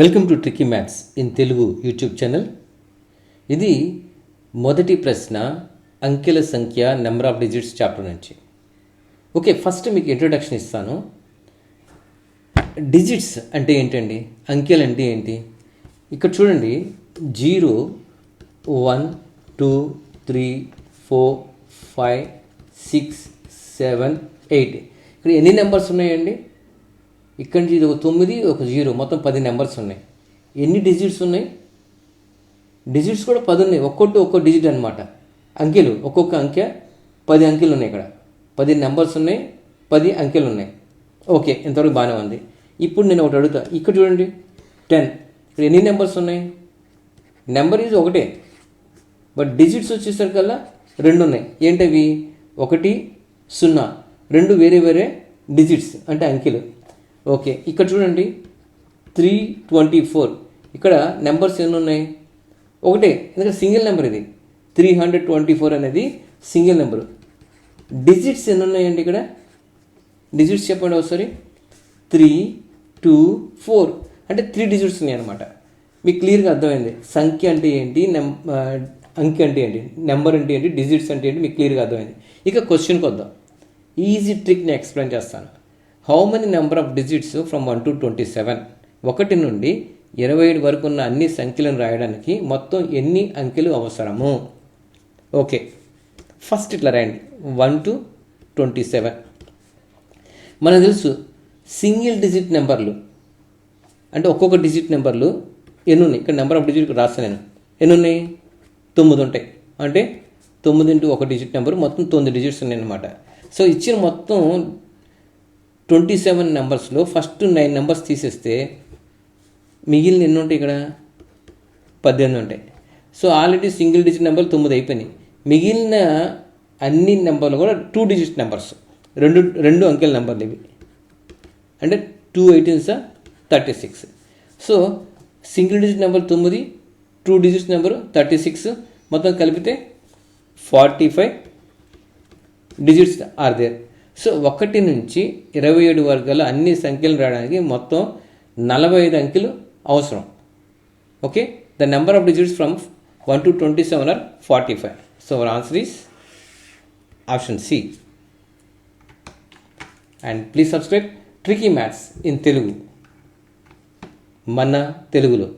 Welcome to tricky maths in Telugu YouTube channel ఇది మొదటి ప్రశ్న అంకెల సంఖ్య నెంబర్ ఆఫ్ డిజిట్స్ చాప్టర్ నుంచి. ఓకే ఫస్ట్ మీకు ఇంట్రొడక్షన్ ఇస్తాను. డిజిట్స్ అంటే ఏంటండి? అంకెలు అంటే ఏంటి? ఇక్కడ చూడండి. Zero one two three four five six seven eight. ఇక్కడ ఎన్ని నెంబర్స్ ఉన్నాయండి? ఇక్కడి నుంచి ఇది ఒక తొమ్మిది ఒక జీరో మొత్తం పది నెంబర్స్ ఉన్నాయి. ఎన్ని డిజిట్స్ ఉన్నాయి? డిజిట్స్ కూడా పది ఉన్నాయి. ఒక్కొక్కటి ఒక్కో డిజిట్ అనమాట అంకెలు ఒక్కొక్క అంకె పది అంకెలు ఉన్నాయి ఇక్కడ. పది నెంబర్స్ ఉన్నాయి పది అంకెలు ఉన్నాయి. ఓకే ఇంతవరకు బాగానే ఉంది. ఇప్పుడు నేను ఒకటి అడుగుతా. ఇక్కడ చూడండి. టెన్. ఇక్కడ ఎన్ని నెంబర్స్ ఉన్నాయి? నెంబర్ ఈజ్ ఒకటే. బట్ డిజిట్స్ వచ్చేసరికల్లా రెండు ఉన్నాయి. ఏంటవి? ఒకటి సున్నా. రెండు వేరే వేరే డిజిట్స్ అంటే అంకెలు. ఓకే ఇక్కడ చూడండి. త్రీ ట్వంటీ ఫోర్ ఇక్కడ నెంబర్స్ ఎన్ని ఉన్నాయి ఒకటే ఎందుకంటే సింగిల్ నెంబర్ ఇది. త్రీ హండ్రెడ్ ట్వంటీ ఫోర్ అనేది సింగిల్ నెంబర్. డిజిట్స్ ఎన్ని ఉన్నాయండి ఇక్కడ? డిజిట్స్ చెప్పండి ఒకసారి. త్రీ టూ ఫోర్ అంటే త్రీ డిజిట్స్ ఉన్నాయి అనమాట మీకు క్లియర్గా అర్థమైంది. సంఖ్య అంటే ఏంటి? నెం అంకె అంటే ఏంటి? నెంబర్ అంటే ఏంటి? డిజిట్స్ అంటే ఏంటి? మీకు క్లియర్గా అర్థమైంది. ఇక క్వశ్చన్కి వద్దాం. ఈజీ ట్రిక్ని ఎక్స్ప్లెయిన్ చేస్తాను. How many number of digits from one to twenty seven ఒకటి నుండి ఇరవై ఏడు వరకు ఉన్న అన్ని సంఖ్యలను రాయడానికి మొత్తం ఎన్ని అంకెలు అవసరము? ఓకే ఫస్ట్ ఇట్లా రాయండి. వన్ టు ట్వంటీ సెవెన్ మనకు తెలుసు సింగిల్ డిజిట్ నెంబర్లు అంటే ఒక్కొక్క డిజిట్ నెంబర్లు ఎన్ని ఉన్నాయి ఇక్కడ నెంబర్ ఆఫ్ డిజిట్ రాస్తాను నేను. ఎన్ని ఉన్నాయి తొమ్మిది ఉంటాయి. అంటే తొమ్మిది ఇంటూ ఒక డిజిట్ నెంబర్ మొత్తం తొమ్మిది డిజిట్స్ ఉన్నాయి అనమాట సో ఇచ్చిన మొత్తం ట్వంటీ సెవెన్ నెంబర్స్లో ఫస్ట్ నైన్ నెంబర్స్ తీసేస్తే మిగిలిన ఎన్ని ఉంటాయి ఇక్కడ? పద్దెనిమిది ఉంటాయి. సో ఆల్రెడీ సింగిల్ డిజిట్ నెంబర్లు తొమ్మిది అయిపోయినాయి. మిగిలిన అన్ని నెంబర్లు కూడా టూ డిజిట్ నెంబర్స్ రెండు రెండు అంకెల నెంబర్లు ఇవి. అంటే two eighteens thirty six so single digit number తొమ్మిది two digit number thirty six మొత్తం కలిపితే forty five digits are there so ఒకటి నుంచి ఇరవై ఏడు వర్గాల అన్ని సంఖ్యలు రావడానికి మొత్తం నలభై ఐదు అంకెలు అవసరం. Okay? The number of digits from one to twenty seven are forty five so our answer is option C and please subscribe tricky maths in Telugu మన తెలుగులో